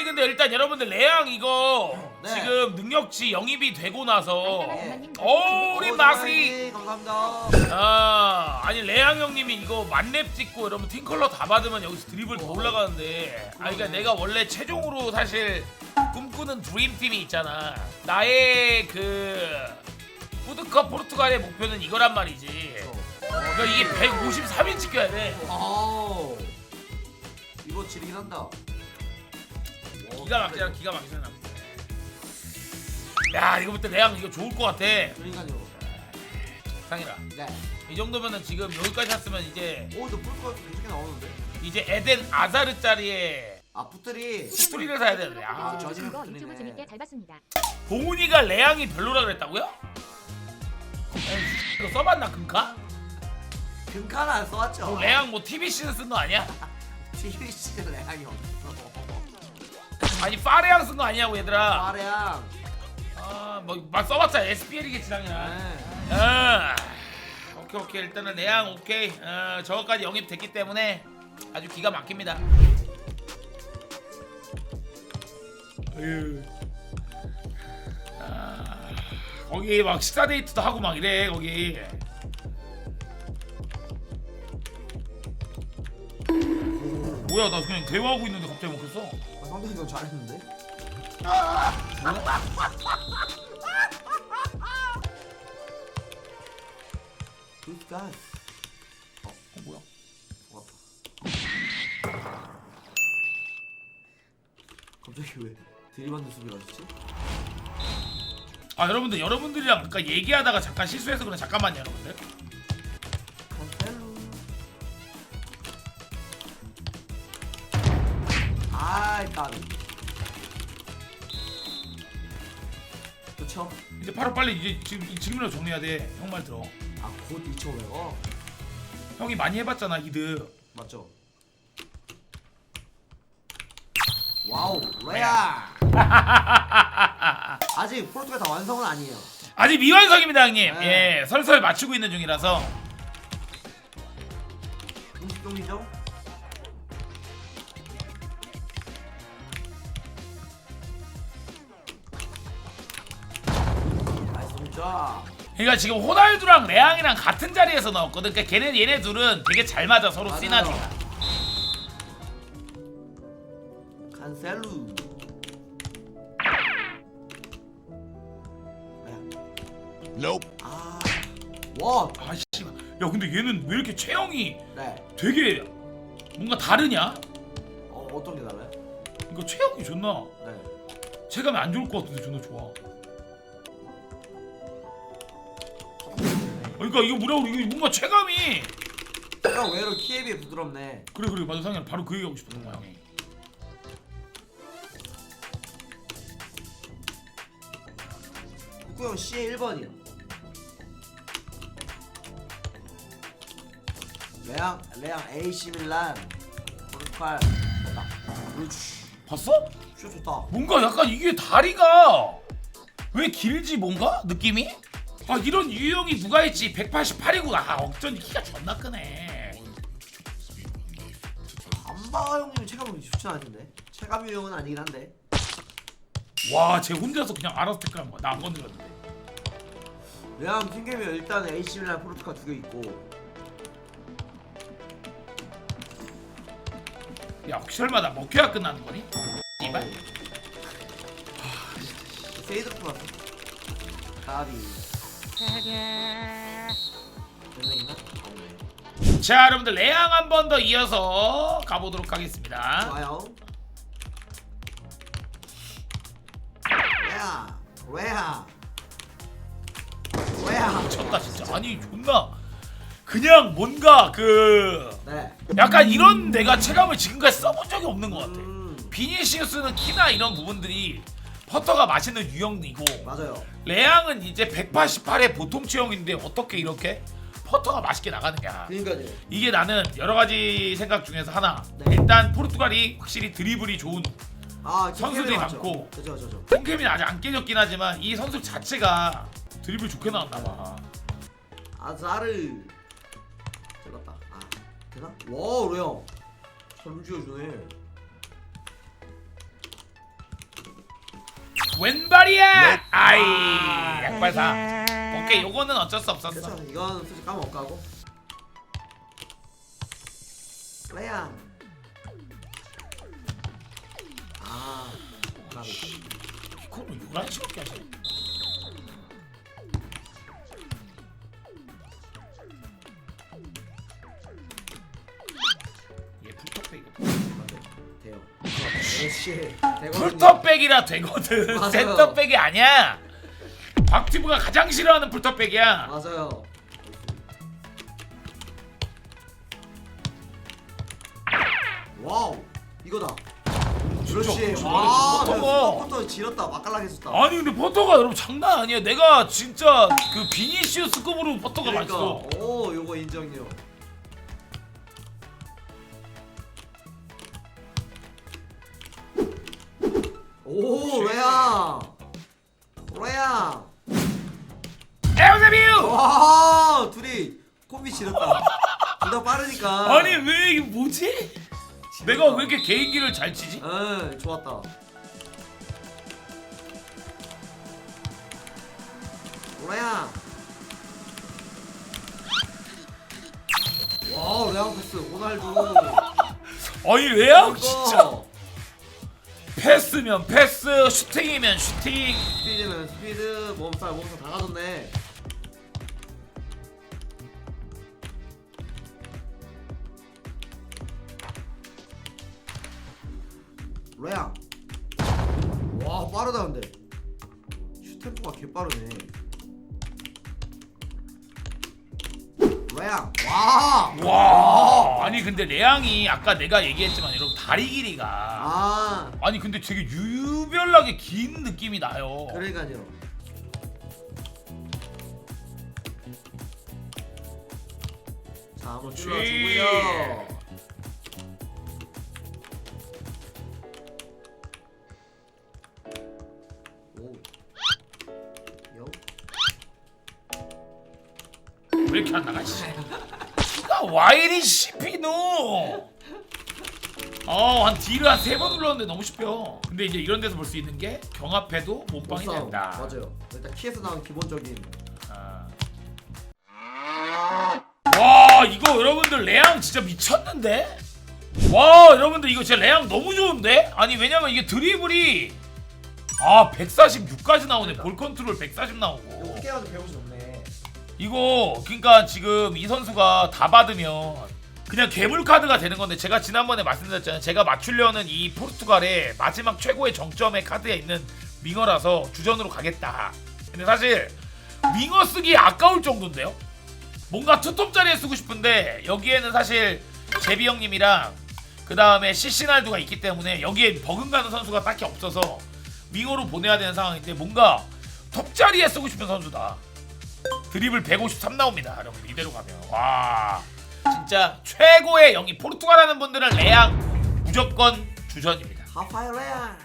아니 근데 일단 여러분들 레앙 이거 네. 지금 능력치 영입이 되고 나서 예. 어 우리 오, 마스이 사장님, 감사합니다. 아 아니 레앙 형님이 이거 만렙 찍고 여러분 팀컬러 다 받으면 여기서 드리블 더 올라가는데 아 그러니까 내가 원래 최종으로 사실 꿈꾸는 드림팀이 있잖아 나의 그 푸드컵 포르투갈의 목표는 이거란 말이지 그러니까 이게 153인 찍혀야 돼 아우. 이거 지리긴 한다. 기가 막히잖아 기가 막히잖아 야 이거부터 레앙 이거 좋을 것 같아 그러니까요. 상이라 네. 이 정도면은 지금 여기까지 왔으면 이제 오, 이거 뿔거 괜찮게 나오는데. 이제 에덴 아자르 짜리에 아, 푸트리. 스토리를 사야 되는데 아저저거 지금 유튜브. 재밌게 잘 봤습니다. 봉훈이가 레앙이 별로라 그랬다고요? 에이, 이거 써봤나 금카? 금칸 안 써왔죠? 뭐 레앙 뭐 시즌 쓴거 아니야? TV 시즌 레앙이 없어. 아니 파레앙 쓴거 아니냐고 얘들아 파레양. 아뭐막 써봤자 SPL이겠지 당연히 네. 아 오케이 오케이 일단은 레앙 오케이 어, 저거까지 영입됐기 때문에 아주 기가 막힙니다 어휴. 아, 거기 막 식사 데이트도 하고 막 이래 거기 뭐야 나 그냥 대화하고 있는데 갑자기 먹혔어 아, 상당히 넌 잘했는데? Good guy. 어 뭐야 좋았다. 갑자기 왜 들이받는 수비가 있지? 아 여러분들 여러분들이랑 아까 얘기하다가 잠깐 실수해서 그래 잠깐만요 여러분들 까비. 그쵸? 이제 바로 빨리 이제 지금 이 지금이라도 정리해야 돼 형 말 들어 아곧 2,500원? 형이 많이 해봤잖아 이드 맞죠? 와우 레아 아직 포르투갈 다 완성은 아니에요 아직 미완성입니다 형님 네. 예 설설 맞추고 있는 중이라서 음식 종이죠? 그러니까 지금 호날두랑 레앙이랑 같은 자리에서 넣었거든 그러니까 걔네 얘네 둘은 되게 잘 맞아 서로 맞아요. 시나지가 칸셀루 Nope. 아 와 아씨 야 근데 얘는 왜 이렇게 체형이 네. 되게 뭔가 다르냐 어, 어떤 게 달라요? 이거 체형이 존나 네. 체감이 안 좋을 것 같은데 존나 좋아 그러니까 이거 뭐라고 이거 뭔가 체감이. 제가 의외로 키에 비해 부드럽네. 그래 그래. 맞아. 상현 바로 그 얘기하고 싶었던 거야 형이. 국구형 C의 1번이요. 레앙 레앙 AC 밀란. 포르투갈 됐다 그렇지. 봤어? 슛 좋다. 뭔가 약간 이게 다리가 왜 길지 뭔가? 느낌이? 아 이런 유형이 누가 있지? 188이고 아 억전이 키가 존나 크네. 안바 형님 체감이 좋진 않은데? 체감 유형은 아니긴 한데. 와쟤 혼자서 그냥 알아서 태클한 거야? 나 안 건드렸는데. 레앙 핑계면 일단 AC 밀란 포르투갈 두개 있고. 야 혹시 설마 나 먹혀야 끝나는 거니? 이발. 세이드 플러스 가비 되나 있나? 없네 자 여러분들 레앙 한 번 더 이어서 가보도록 하겠습니다. 좋아요. 레아 레아. 레아. 미쳤다 진짜. 아니 존나. 그냥 뭔가 그 네. 약간 이런 내가 체감을 지금까지 써본 적이 없는 것 같아. 음, 비니시우스는 키나 이런 부분들이 퍼터가 맛있는 유형이고 맞아요 레앙은 이제 188의 보통 체형인데 어떻게 이렇게 퍼터가 맛있게 나가느냐 그러니까요 이게 나는 여러 가지 생각 중에서 하나 네. 일단 포르투갈이 확실히 드리블이 좋은 아 선수들이? 많고. 홈캠이 아직 안 깨졌긴 하지만 이 선수 자체가 드리블 좋게 나왔나 봐 아자르 잘났다 아 되나? 와 레아 잘 움직여주네 왼발이야. 아이 약발사. 오케이 요거는 어쩔 수 없었어. 그렇죠. 이건 솔직히 까먹 가고. 레야. 아. 까비. 요란 식으로 하지. 얘 풀톱백이. 돼요. 에이씨. 풀톱백이라 되거든. 맞아요. 센터백이 아니야. 박티브가 가장 싫어하는 풀톱백이야. 맞아요. 와우. 이거다. 그렇지. 와, 어떤 내가 거? 순간부터 지렸다. 맛깔나게 했었다. 아니 근데 버터가 여러분 장난 아니야. 내가 진짜 그 비니시우스급으로 버터가 그러니까. 맛있어. 오, 요거 인정요. 오, 레야. 레야. 에어세비우. 와, 둘이 콤비 지렸다. 둘 다 빠르니까. 아니 왜 이게 뭐지? 내가 왜 이렇게 개인기를 잘 치지? 응, 좋았다. 레야. 와, 레아 패스. 호날두. 아니 레아 이거. 진짜 패스면 패스, 슈팅이면 슈팅. 스피드면 스피드. 몸살 몸살 다 가졌네. 레야 와 빠르다 근데. 슈템포가 개 빠르네. 레야 와! 와 아니 근데 레앙이 아까 내가 얘기했지만 여러분 다리 길이가 아, 아니 근데 되게 유별나게 긴 느낌이 나요. 그러니까요 자 한번 그렇지. 찔러주고요 오. 요. 왜 이렇게 안 나가지? 와이리 CP노. 어, 한 딜을 한 세 번 눌렀는데 너무 쉽죠. 근데 이제 이런 데서 볼 수 있는 게 경합해도 몸빵이. 된다. 맞아요. 일단 키에서 나온 기본적인 아. 와, 이거 여러분들 레앙 진짜 미쳤는데? 와, 여러분들 이거 진짜 레앙 너무 좋은데? 아니 왜냐면 이게 드리블이 아 146까지 나오네. 볼 컨트롤 140 나오고. 깨가지고 배우시 없네. 이거 그러니까 지금 이 선수가 다 받으면 그냥 괴물 카드가 되는 건데 제가 지난번에 말씀드렸잖아요. 제가 맞추려는 이 포르투갈의 마지막 최고의 정점의 카드에 있는 윙어라서 주전으로 가겠다. 근데 사실 윙어 쓰기 아까울 정도인데요. 뭔가 투톱 자리에 쓰고 싶은데 여기에는 사실 제비 형님이랑 그 다음에 시시날두가 있기 때문에 여기에 버금가는 선수가 딱히 없어서 윙어로 보내야 되는 상황인데 뭔가 톱 자리에 쓰고 싶은 선수다. 드리블 153 나옵니다. 여러분 이대로 가면 와 진짜 최고의 영이 포르투갈 하는 분들은 레앙 무조건 주전입니다. 하파이 레야.